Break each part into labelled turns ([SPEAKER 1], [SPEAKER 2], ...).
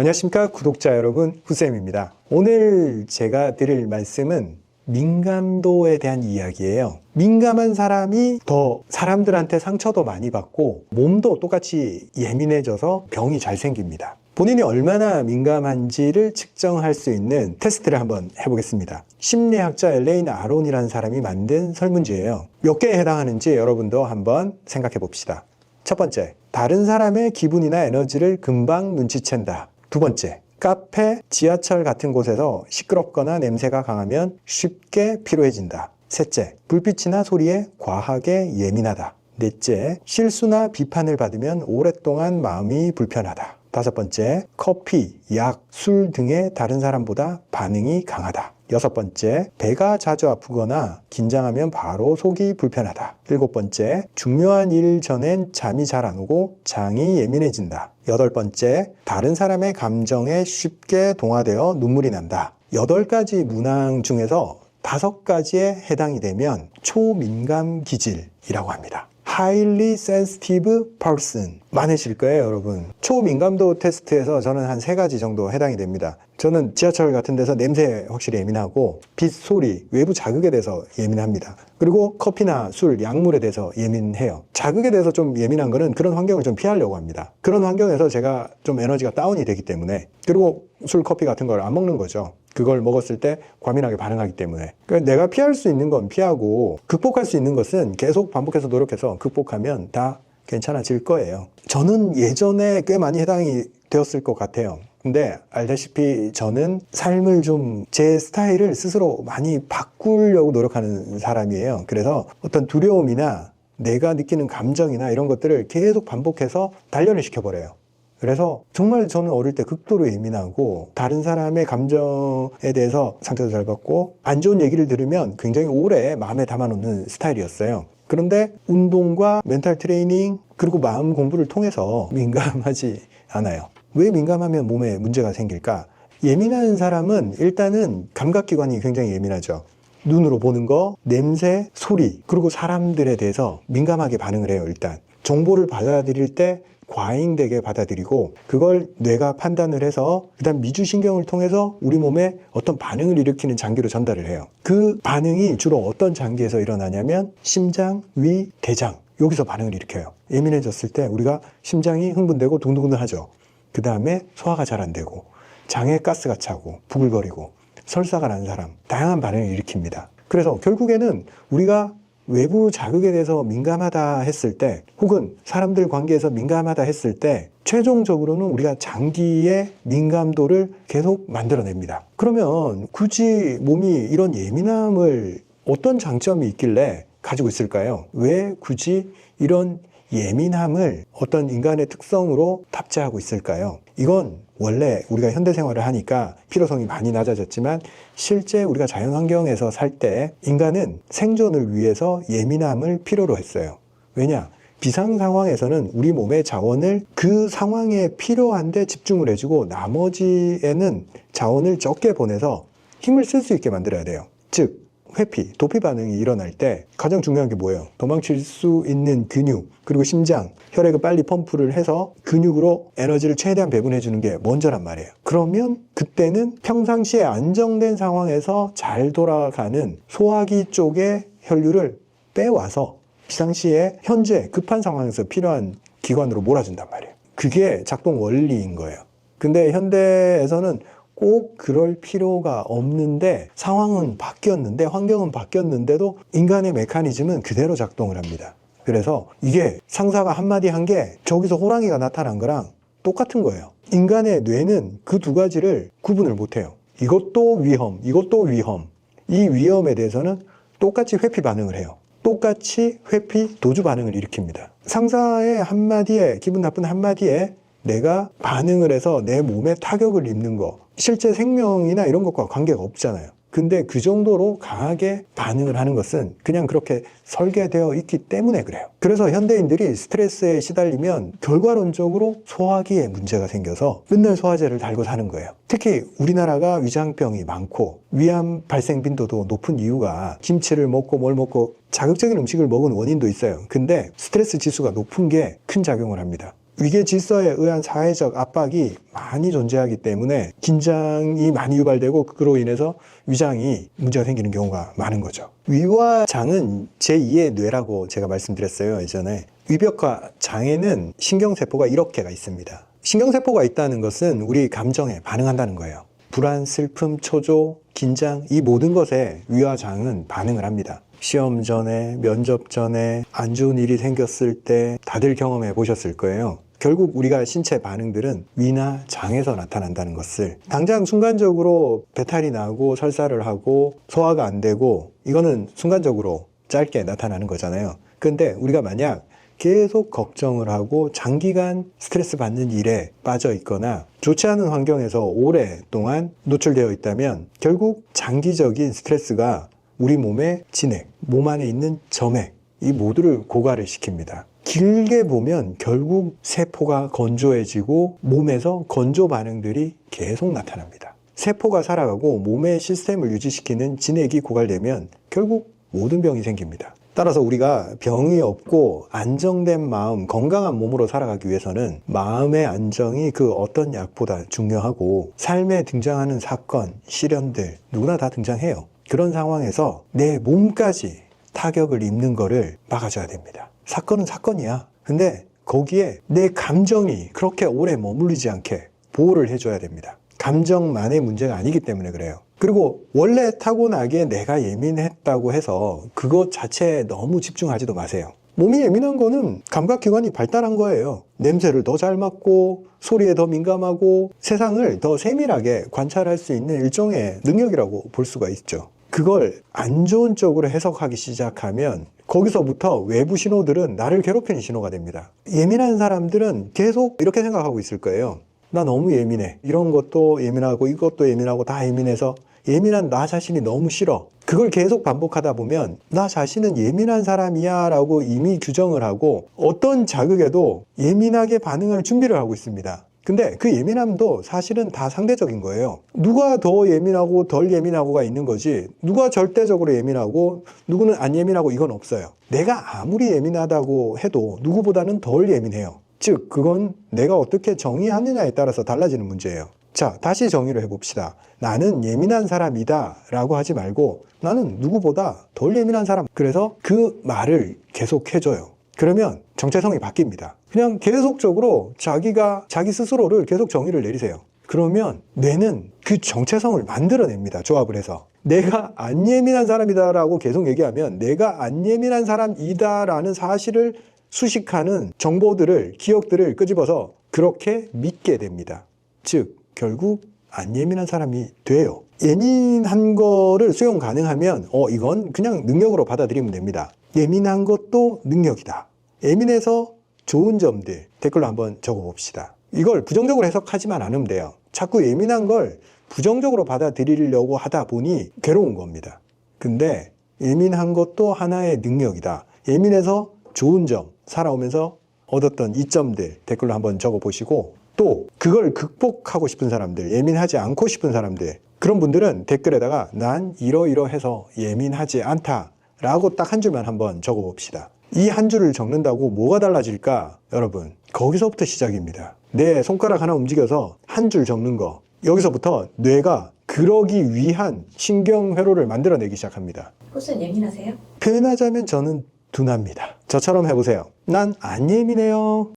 [SPEAKER 1] 안녕하십니까 구독자 여러분 후쌤입니다. 오늘 제가 드릴 말씀은 민감도에 대한 이야기예요. 민감한 사람이 더 사람들한테 상처도 많이 받고 몸도 똑같이 예민해져서 병이 잘 생깁니다. 본인이 얼마나 민감한지를 측정할 수 있는 테스트를 한번 해보겠습니다. 심리학자 엘레인 아론이라는 사람이 만든 설문지예요. 몇 개에 해당하는지 여러분도 한번 생각해 봅시다. 첫 번째, 다른 사람의 기분이나 에너지를 금방 눈치챈다. 두 번째, 카페, 지하철 같은 곳에서 시끄럽거나 냄새가 강하면 쉽게 피로해진다. 셋째, 불빛이나 소리에 과하게 예민하다. 넷째, 실수나 비판을 받으면 오랫동안 마음이 불편하다. 다섯 번째, 커피, 약, 술 등의 다른 사람보다 반응이 강하다. 여섯 번째, 배가 자주 아프거나 긴장하면 바로 속이 불편하다. 일곱 번째, 중요한 일 전엔 잠이 잘 안 오고 장이 예민해진다. 여덟 번째, 다른 사람의 감정에 쉽게 동화되어 눈물이 난다. 여덟 가지 문항 중에서 다섯 가지에 해당이 되면 초민감 기질이라고 합니다. highly sensitive person 많으실 거예요, 여러분. 초민감도 테스트에서 저는 한 세 가지 정도 해당이 됩니다. 저는 지하철 같은 데서 냄새에 확실히 예민하고 빛, 소리, 외부 자극에 대해서 예민합니다. 그리고 커피나 술, 약물에 대해서 예민해요. 자극에 대해서 좀 예민한 거는 그런 환경을 좀 피하려고 합니다. 그런 환경에서 제가 좀 에너지가 다운이 되기 때문에 그리고 술, 커피 같은 걸 안 먹는 거죠. 그걸 먹었을 때 과민하게 반응하기 때문에 그러니까 내가 피할 수 있는 건 피하고 극복할 수 있는 것은 계속 반복해서 노력해서 극복하면 다 괜찮아질 거예요. 저는 예전에 꽤 많이 해당이 되었을 것 같아요. 근데 알다시피 저는 삶을 좀 제 스타일을 스스로 많이 바꾸려고 노력하는 사람이에요. 그래서 어떤 두려움이나 내가 느끼는 감정이나 이런 것들을 계속 반복해서 단련을 시켜버려요. 그래서 정말 저는 어릴 때 극도로 예민하고 다른 사람의 감정에 대해서 상처도 잘 받고 안 좋은 얘기를 들으면 굉장히 오래 마음에 담아놓는 스타일이었어요. 그런데 운동과 멘탈 트레이닝 그리고 마음 공부를 통해서 민감하지 않아요. 왜 민감하면 몸에 문제가 생길까? 예민한 사람은 일단은 감각기관이 굉장히 예민하죠. 눈으로 보는 거, 냄새, 소리, 그리고 사람들에 대해서 민감하게 반응을 해요, 일단. 정보를 받아들일 때 과잉되게 받아들이고 그걸 뇌가 판단을 해서 그다음 미주신경을 통해서 우리 몸에 어떤 반응을 일으키는 장기로 전달을 해요. 그 반응이 주로 어떤 장기에서 일어나냐면 심장, 위, 대장 여기서 반응을 일으켜요. 예민해졌을 때 우리가 심장이 흥분되고 둥둥둥 하죠. 그 다음에 소화가 잘 안 되고 장에 가스가 차고 부글거리고 설사가 난 사람 다양한 반응을 일으킵니다. 그래서 결국에는 우리가 외부 자극에 대해서 민감하다 했을 때 혹은 사람들 관계에서 민감하다 했을 때 최종적으로는 우리가 장기의 민감도를 계속 만들어냅니다. 그러면 굳이 몸이 이런 예민함을 어떤 장점이 있길래 가지고 있을까요? 왜 굳이 이런 예민함을 어떤 인간의 특성으로 탑재하고 있을까요? 이건 원래 우리가 현대 생활을 하니까 필요성이 많이 낮아졌지만 실제 우리가 자연 환경에서 살 때 인간은 생존을 위해서 예민함을 필요로 했어요. 왜냐? 비상 상황에서는 우리 몸의 자원을 그 상황에 필요한데 집중을 해주고 나머지에는 자원을 적게 보내서 힘을 쓸 수 있게 만들어야 돼요. 즉, 회피, 도피 반응이 일어날 때 가장 중요한 게 뭐예요? 도망칠 수 있는 근육, 그리고 심장, 혈액을 빨리 펌프를 해서 근육으로 에너지를 최대한 배분해 주는 게 먼저란 말이에요. 그러면 그때는 평상시에 안정된 상황에서 잘 돌아가는 소화기 쪽의 혈류를 빼와서 비상시에 현재 급한 상황에서 필요한 기관으로 몰아준단 말이에요. 그게 작동 원리인 거예요. 근데 현대에서는 꼭 그럴 필요가 없는데 상황은 바뀌었는데 환경은 바뀌었는데도 인간의 메커니즘은 그대로 작동을 합니다. 그래서 이게 상사가 한마디 한 게 저기서 호랑이가 나타난 거랑 똑같은 거예요. 인간의 뇌는 그 두 가지를 구분을 못 해요. 이것도 위험, 이것도 위험. 이 위험에 대해서는 똑같이 회피 반응을 해요. 똑같이 회피 도주 반응을 일으킵니다. 상사의 한마디에 기분 나쁜 한마디에 내가 반응을 해서 내 몸에 타격을 입는 거 실제 생명이나 이런 것과 관계가 없잖아요. 근데 그 정도로 강하게 반응을 하는 것은 그냥 그렇게 설계되어 있기 때문에 그래요. 그래서 현대인들이 스트레스에 시달리면 결과론적으로 소화기에 문제가 생겨서 맨날 소화제를 달고 사는 거예요. 특히 우리나라가 위장병이 많고 위암 발생 빈도도 높은 이유가 김치를 먹고 뭘 먹고 자극적인 음식을 먹은 원인도 있어요. 근데 스트레스 지수가 높은 게 큰 작용을 합니다. 위계 질서에 의한 사회적 압박이 많이 존재하기 때문에 긴장이 많이 유발되고 그로 인해서 위장이 문제가 생기는 경우가 많은 거죠. 위와 장은 제2의 뇌라고 제가 말씀드렸어요 예전에 위벽화 장에는 신경세포가 1억 개가 있습니다. 신경세포가 있다는 것은 우리 감정에 반응한다는 거예요. 불안, 슬픔, 초조, 긴장 이 모든 것에 위와 장은 반응을 합니다. 시험 전에, 면접 전에 안 좋은 일이 생겼을 때 다들 경험해 보셨을 거예요. 결국 우리가 신체 반응들은 위나 장에서 나타난다는 것을 당장 순간적으로 배탈이 나고 설사를 하고 소화가 안 되고 이거는 순간적으로 짧게 나타나는 거잖아요. 근데 우리가 만약 계속 걱정을 하고 장기간 스트레스 받는 일에 빠져 있거나 좋지 않은 환경에서 오랫동안 노출되어 있다면 결국 장기적인 스트레스가 우리 몸의 진액, 몸 안에 있는 점액, 이 모두를 고갈을 시킵니다. 길게 보면 결국 세포가 건조해지고 몸에서 건조 반응들이 계속 나타납니다. 세포가 살아가고 몸의 시스템을 유지시키는 진액이 고갈되면 결국 모든 병이 생깁니다. 따라서 우리가 병이 없고 안정된 마음, 건강한 몸으로 살아가기 위해서는 마음의 안정이 그 어떤 약보다 중요하고 삶에 등장하는 사건, 시련들 누구나 다 등장해요. 그런 상황에서 내 몸까지 타격을 입는 거를 막아줘야 됩니다. 사건은 사건이야. 근데 거기에 내 감정이 그렇게 오래 머무르지 않게 보호를 해줘야 됩니다. 감정만의 문제가 아니기 때문에 그래요. 그리고 원래 타고나기에 내가 예민했다고 해서 그것 자체에 너무 집중하지도 마세요. 몸이 예민한 거는 감각기관이 발달한 거예요. 냄새를 더 잘 맡고, 소리에 더 민감하고, 세상을 더 세밀하게 관찰할 수 있는 일종의 능력이라고 볼 수가 있죠. 그걸 안 좋은 쪽으로 해석하기 시작하면 거기서부터 외부 신호들은 나를 괴롭히는 신호가 됩니다. 예민한 사람들은 계속 이렇게 생각하고 있을 거예요. 나 너무 예민해. 이런 것도 예민하고 이것도 예민하고 다 예민해서 예민한 나 자신이 너무 싫어. 그걸 계속 반복하다 보면 나 자신은 예민한 사람이야 라고 이미 규정을 하고 어떤 자극에도 예민하게 반응할 준비를 하고 있습니다. 근데 그 예민함도 사실은 다 상대적인 거예요. 누가 더 예민하고 덜 예민하고가 있는 거지, 누가 절대적으로 예민하고 누구는 안 예민하고 이건 없어요. 내가 아무리 예민하다고 해도 누구보다는 덜 예민해요. 즉, 그건 내가 어떻게 정의하느냐에 따라서 달라지는 문제예요. 자, 다시 정의를 해봅시다. 나는 예민한 사람이다 라고 하지 말고 나는 누구보다 덜 예민한 사람. 그래서 그 말을 계속 해줘요. 그러면 정체성이 바뀝니다. 그냥 계속적으로 자기가 자기 스스로를 계속 정의를 내리세요. 그러면 뇌는 그 정체성을 만들어냅니다. 조합을 해서. 내가 안 예민한 사람이다라고 계속 얘기하면 내가 안 예민한 사람이다라는 사실을 수식하는 정보들을, 기억들을 끄집어서 그렇게 믿게 됩니다. 즉, 결국 안 예민한 사람이 돼요. 예민한 거를 수용 가능하면, 어, 이건 그냥 능력으로 받아들이면 됩니다. 예민한 것도 능력이다. 예민해서 좋은 점들 댓글로 한번 적어 봅시다. 이걸 부정적으로 해석하지만 않으면 돼요. 자꾸 예민한 걸 부정적으로 받아들이려고 하다 보니 괴로운 겁니다. 근데 예민한 것도 하나의 능력이다. 예민해서 좋은 점, 살아오면서 얻었던 이점들 댓글로 한번 적어 보시고 또 그걸 극복하고 싶은 사람들, 예민하지 않고 싶은 사람들 그런 분들은 댓글에다가 난 이러이러해서 예민하지 않다 라고 딱 한 줄만 한번 적어 봅시다. 이 한 줄을 적는다고 뭐가 달라질까? 여러분, 거기서부터 시작입니다. 내 손가락 하나 움직여서 한 줄 적는 거. 여기서부터 뇌가 그러기 위한 신경회로를 만들어내기 시작합니다.
[SPEAKER 2] 호수는 예민하세요?
[SPEAKER 1] 표현하자면 저는 둔합니다. 저처럼 해보세요. 난 안 예민해요.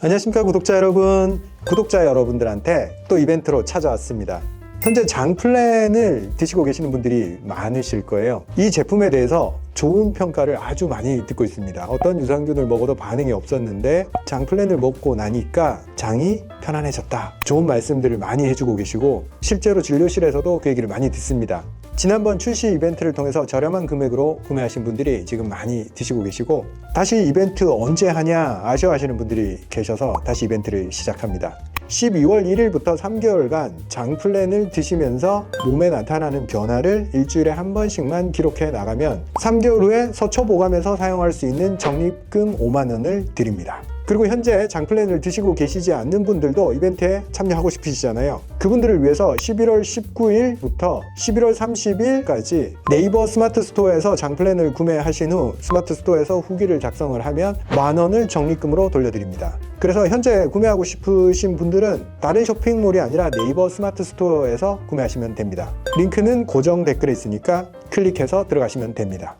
[SPEAKER 1] 안녕하십니까 구독자 여러분. 구독자 여러분들한테 또 이벤트로 찾아왔습니다. 현재 장플랜을 드시고 계시는 분들이 많으실 거예요. 이 제품에 대해서 좋은 평가를 아주 많이 듣고 있습니다. 어떤 유산균을 먹어도 반응이 없었는데 장플랜을 먹고 나니까 장이 편안해졌다. 좋은 말씀들을 많이 해주고 계시고 실제로 진료실에서도 그 얘기를 많이 듣습니다. 지난번 출시 이벤트를 통해서 저렴한 금액으로 구매하신 분들이 지금 많이 드시고 계시고 다시 이벤트 언제 하냐 아쉬워하시는 분들이 계셔서 다시 이벤트를 시작합니다. 12월 1일부터 3개월간 장플랜을 드시면서 몸에 나타나는 변화를 일주일에 한 번씩만 기록해 나가면 3개월 후에 서초 보감에서 사용할 수 있는 적립금 5만 원을 드립니다. 그리고 현재 장플랜을 드시고 계시지 않는 분들도 이벤트에 참여하고 싶으시잖아요. 그분들을 위해서 11월 19일부터 11월 30일까지 네이버 스마트 스토어에서 장플랜을 구매하신 후 스마트 스토어에서 후기를 작성을 하면 만 원을 적립금으로 돌려드립니다. 그래서 현재 구매하고 싶으신 분들은 다른 쇼핑몰이 아니라 네이버 스마트 스토어에서 구매하시면 됩니다. 링크는 고정 댓글에 있으니까 클릭해서 들어가시면 됩니다.